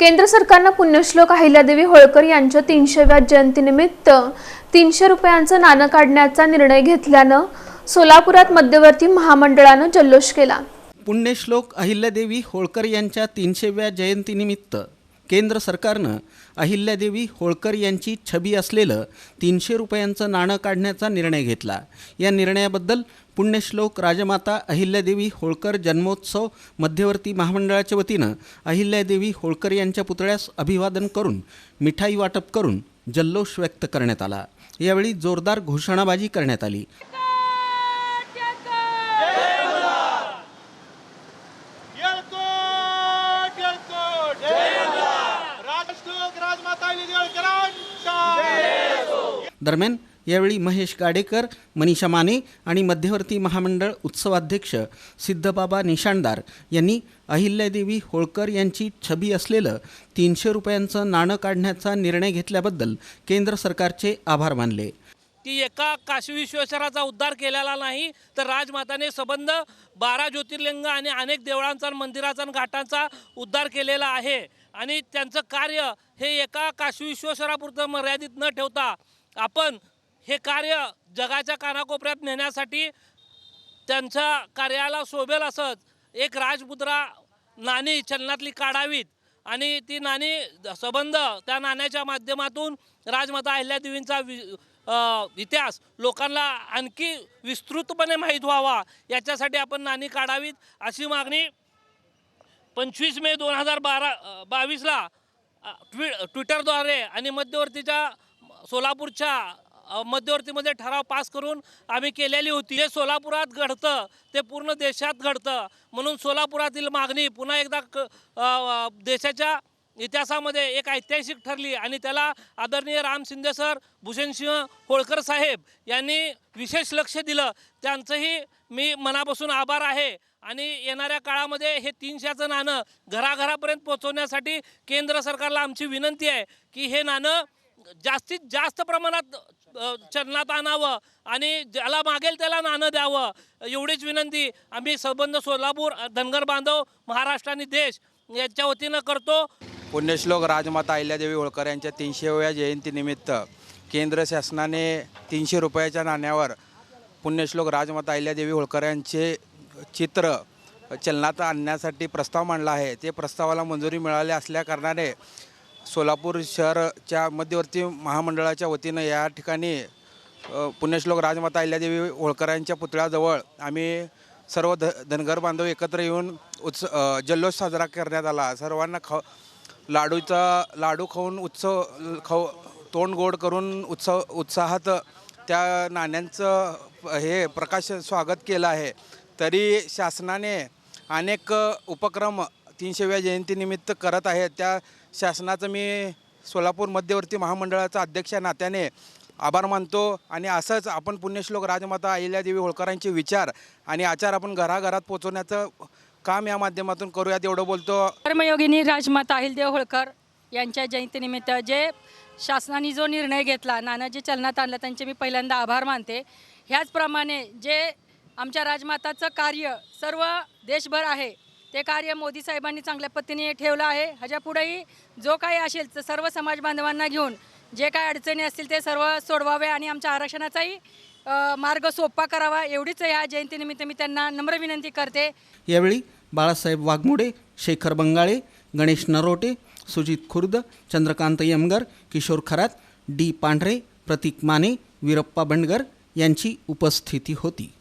केंद्र सरकारनं पुण्यश्लोक अहिल्यादेवी होळकर यांच्या तीनशेव्या जयंतीनिमित्त तीनशे रुपयांचं नाणं काढण्याचा निर्णय घेतल्यानं सोलापुरात मध्यवर्ती महामंडळानं जल्लोष केला. पुण्यश्लोक अहिल्यादेवी होळकर यांच्या तीनशेव्या जयंतीनिमित्त केंद्र सरकारनं अहिल्यादेवी होळकर यांची छबी असलेलं तीनशे रुपयांचं नाणं काढण्याचा निर्णय घेतला. या निर्णयाबद्दल पुण्यश्लोक राजमाता अहिल्यादेवी होळकर जन्मोत्सव मध्यवर्ती महामंडळाच्या वतीनं अहिल्यादेवी होळकर यांच्या पुतळ्यास अभिवादन करून मिठाई वाटप करून जल्लोष व्यक्त करण्यात आला. यावेळी जोरदार घोषणाबाजी करण्यात आली. दरम्यान यावेळी महेश गाडेकर मनीषा माने आणि मध्यवर्ती महामंडळ उत्सवाध्यक्ष सिद्धबाबा निशाणदार यांनी अहिल्यादेवी होळकर यांची छबी असलेलं तीनशे रुपयांचं नाणं काढण्याचा निर्णय घेतल्याबद्दल केंद्र सरकारचे आभार मानले. की एका काशी विश्वेश्वराचा उद्धार केलेला नाही तर राजमाताने संबंध बारा ज्योतिर्लिंग आणि अनेक देवळांचा मंदिराचा घाटांचा उद्धार केलेला आहे. आणि त्यांचं कार्य हे एका काशी विश्वेश्वरापुरतं मर्यादित न ठेवता आपण हे कार्य जगाच्या कानाकोपऱ्यात नेण्यासाठी त्यांच्या कार्याला शोभेल असंच एक राजमुद्रा नाणी चलनातली काढावीत. आणि ती नाणी संबंध त्या नाण्याच्या माध्यमातून राजमाता अहिल्यादेवींचा वि इतिहास लोकांना आणखी विस्तृतपणे माहीत व्हावा. याच्यासाठी आपण नाणी काढावीत अशी मागणी पंचवीस मे दोन हजार बारा बावीसला ट्वि ट्विटरद्वारे आणि मध्यवर्तीच्या सोलापूरच्या मध्यवर्तीमध्ये ठराव पास करून आम्ही केलेली होती. जे सोलापुरात घडतं ते पूर्ण देशात घडतं. म्हणून सोलापुरातील मागणी पुन्हा एकदा क देशाच्या इतिहासामध्ये एक ऐतिहासिक ठरली आणि त्याला आदरणीय राम शिंदे सर भूषणसिंह होळकर साहेब यांनी विशेष लक्ष दिलं. त्यांचंही मी मनापासून आभार आहे आणि येणाऱ्या काळामध्ये हे तीनशेचं नाणं घराघरापर्यंत पोहोचवण्यासाठी केंद्र सरकारला आमची विनंती आहे की हे नाणं जास्तीत जास्त प्रमाणात चलनात आणावं आणि ज्याला मागेल त्याला नाणं द्यावं एवढीच विनंती आम्ही संबंध सोलापूर धनगर बांधव महाराष्ट्र आणि देश याच्या वतीनं करतो. पुण्यश्लोक राजमाता अहिल्यादेवी होळकर यांच्या तीनशेव्या जयंतीनिमित्त केंद्र शासनाने तीनशे रुपयाच्या नाण्यावर पुण्यश्लोक राजमाता अहिल्यादेवी होळकर यांचे चित्र चलनात आणण्यासाठी प्रस्ताव मांडला आहे. ते प्रस्तावाला मंजुरी मिळाली असल्याकारणाने सोलापूर शहरच्या मध्यवर्ती महामंडळाच्या वतीनं या ठिकाणी पुण्यश्लोक राजमाता अहिल्यादेवी होळकरांच्या पुतळ्याजवळ आम्ही सर्व ध धनगर बांधव एकत्र येऊन उत्स जल्लोष साजरा करण्यात आला. सर्वांना ख लाडूचा लाडू खाऊन उत्सव खाऊ तोंड गोड करून उत्सव उत्साहात त्या नाण्यांचं हे प्रकाश स्वागत केलं आहे. तरी शासनाने अनेक उपक्रम तीनशेव्या जयंतीनिमित्त करत आहेत त्या शासनाचं मी सोलापूर मध्यवर्ती महामंडळाचा अध्यक्ष नात्याने आभार मानतो. आणि असंच आपण पुण्यश्लोक राजमाता अहिल्यादेवी होळकरांचे विचार आणि आचार आपण घराघरात पोचवण्याचं काम या माध्यमातून करूयात एवढं बोलतो. कर्मयोगिनी राजमाता अहिलदेव होळकर यांच्या जयंतीनिमित्त जे शासनाने जो निर्णय घेतला नाना जे चलनात आणलं त्यांचे मी पहिल्यांदा आभार मानते. ह्याचप्रमाणे जे आमच्या राजमाताचं कार्य सर्व देशभर आहे ते कार्य मोदी साहेबांनी चांगल्या पद्धतीने ठेवलं आहे. ह्याच्या पुढेही जो काही असेल तर सर्व समाज बांधवांना घेऊन जे काही अडचणी असतील ते सर्व सोडवावे आणि आमच्या आरक्षणाचाही मार्ग सोपा करावा. एवढीच ह्या जयंतीनिमित्त मी त्यांना नम्र विनंती करते. यावेळी बाळासाहेब वाघमोडे शेखर बंगाळे गणेश नरोटे सुजित खुर्द चंद्रकांत यमगर किशोर खरात डी पांढरे प्रतीक माने वीरप्पा बंडगर यांची उपस्थिती होती.